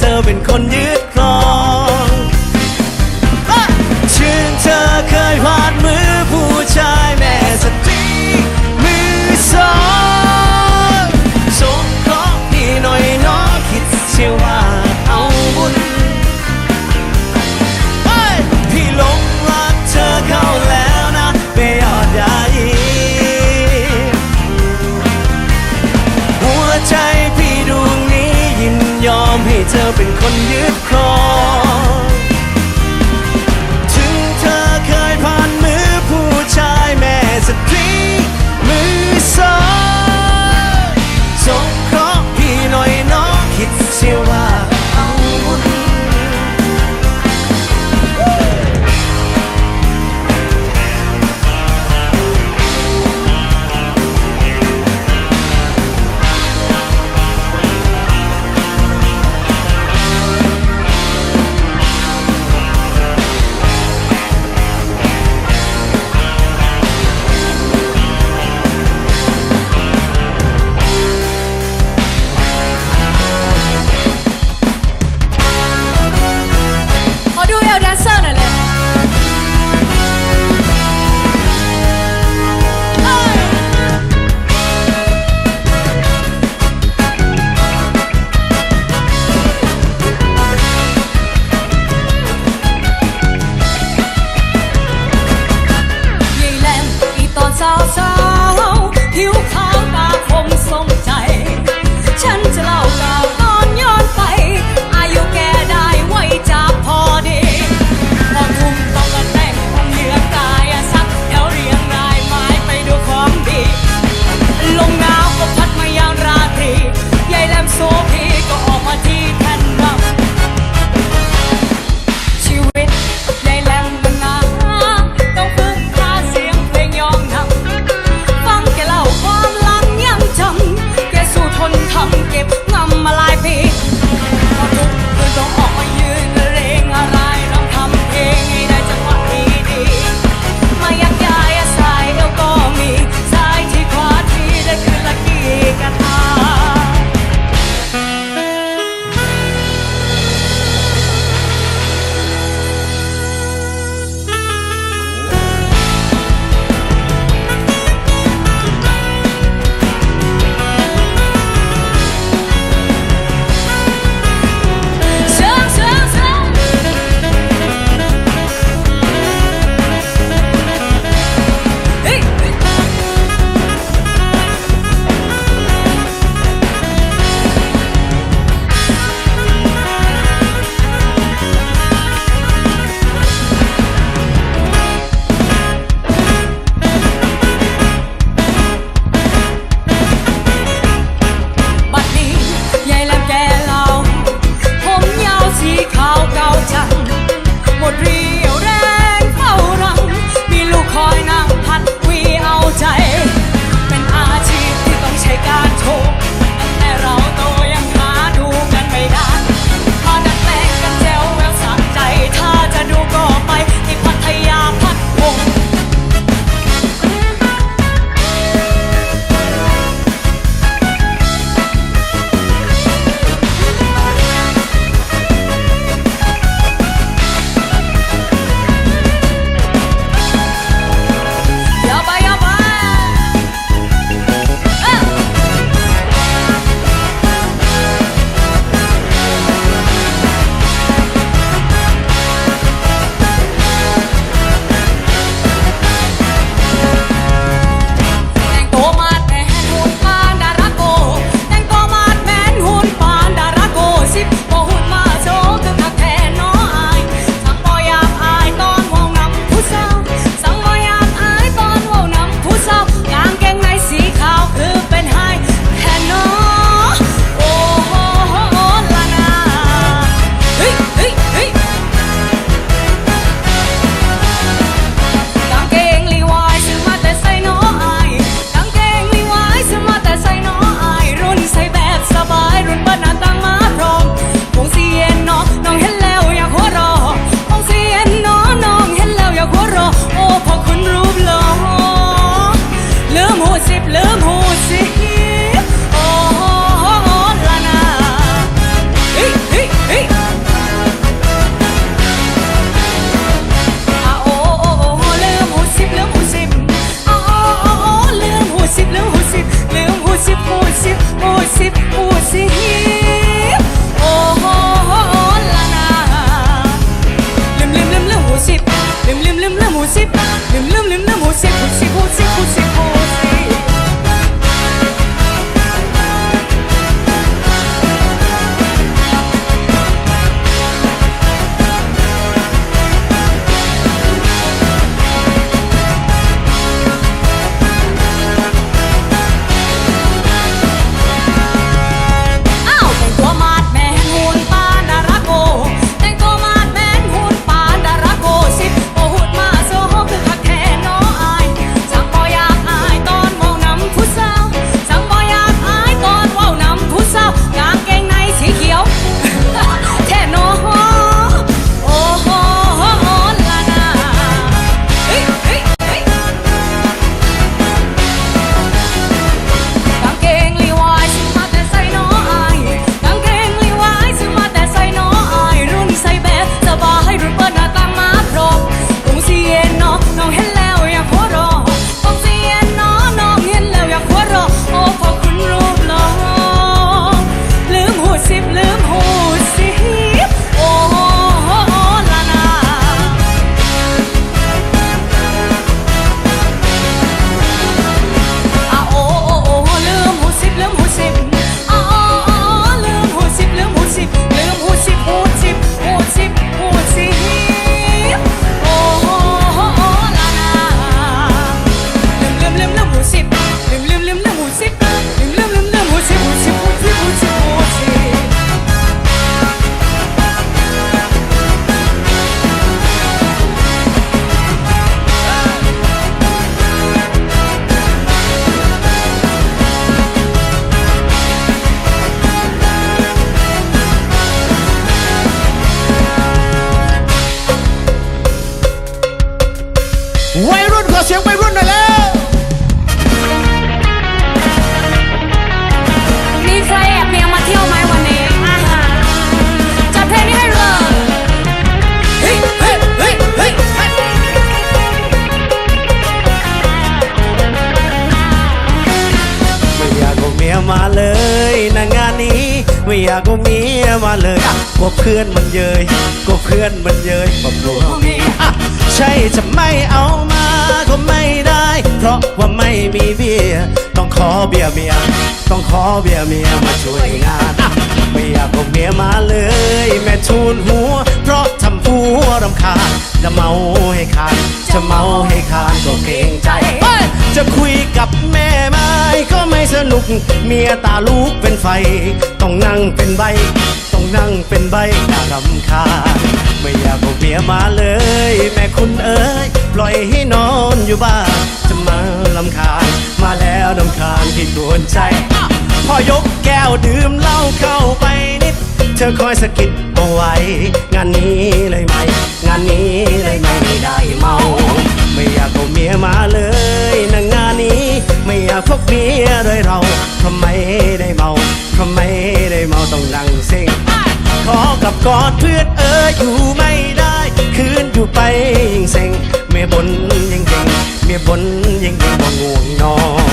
เธอเป็นคนยึด si ากเอาเมียมาเลยกลัวเพื่อนมันเยยกลัวเพื่อนมันเยยบอกกลัวเมียใช่จะไม่เอามาก็ไม่ได้ เพราะว่าไม่มีเบียร์ต้องขอเบียร์เมียต้องขอเบียร์เมียมาช่วยงานไม่อยากเอาเมียมาเลย แม่ทูนหัว เพราะทำผัวรำคาญ จะเมาให้ขาดจะเมาให้ขาดก็เกรงใจ จะคุยกับแม่ไม้ก็ไม่สนุก เมียตาลูกเป็นไฟ ต้องนั่งเป็นใบ ต้องนั่งเป็นใบน่ารำคาญไม่อยากเอาเมียมาเลย แม่คุณเอ๋ยปล่อยให้นอนอยู่บ้านจะมาลำคาญ มาแล้วลำคาญที่กวนใจ พอยกแก้วดื่มเหล้าเข้าไปนิด เธอคอยสะกิดเอาไว้ งานนี้เลยไหม งานนี้เลยไหมไม่ได้เมา ไม่อยากเอาเมียมาเลยนะงานนี้ ไม่อยากพบเมียเลยเราทำไมได้เมาทำไมได้เมาต้องนั่งเซ็งขอกับกอดเพื่อนเอออยู่ไม่ได้ คืนอยู่ไปยิ่งเซ็งเมียบนยิ่งเก่งเมียบนยิ่งเก่งบ่ง่วงนอน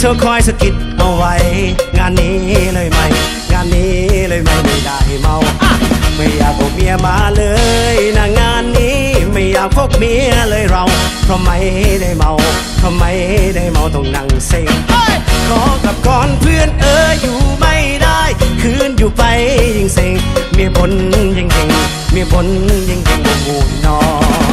เธอคอยสะกิดเอาไว้ งานนี้เลยไหม งานนี้เลยไหมไม่ได้เมาอะไม่อยากเอาเมียมาเลยนะงานนี้ไม่อยากพบเมียเลยเรา เพราะไม่ได้เมาเพราะไม่ได้เมาต้องนั่งเซ็งขอกับก่อนเพื่อนเอออยู่ไม่ได้ คืนอยู่ไปยิ่งเซ็งเมียบนยิ่งเก่งเมียบนยิ่งเก่งบ่ง่วงนอน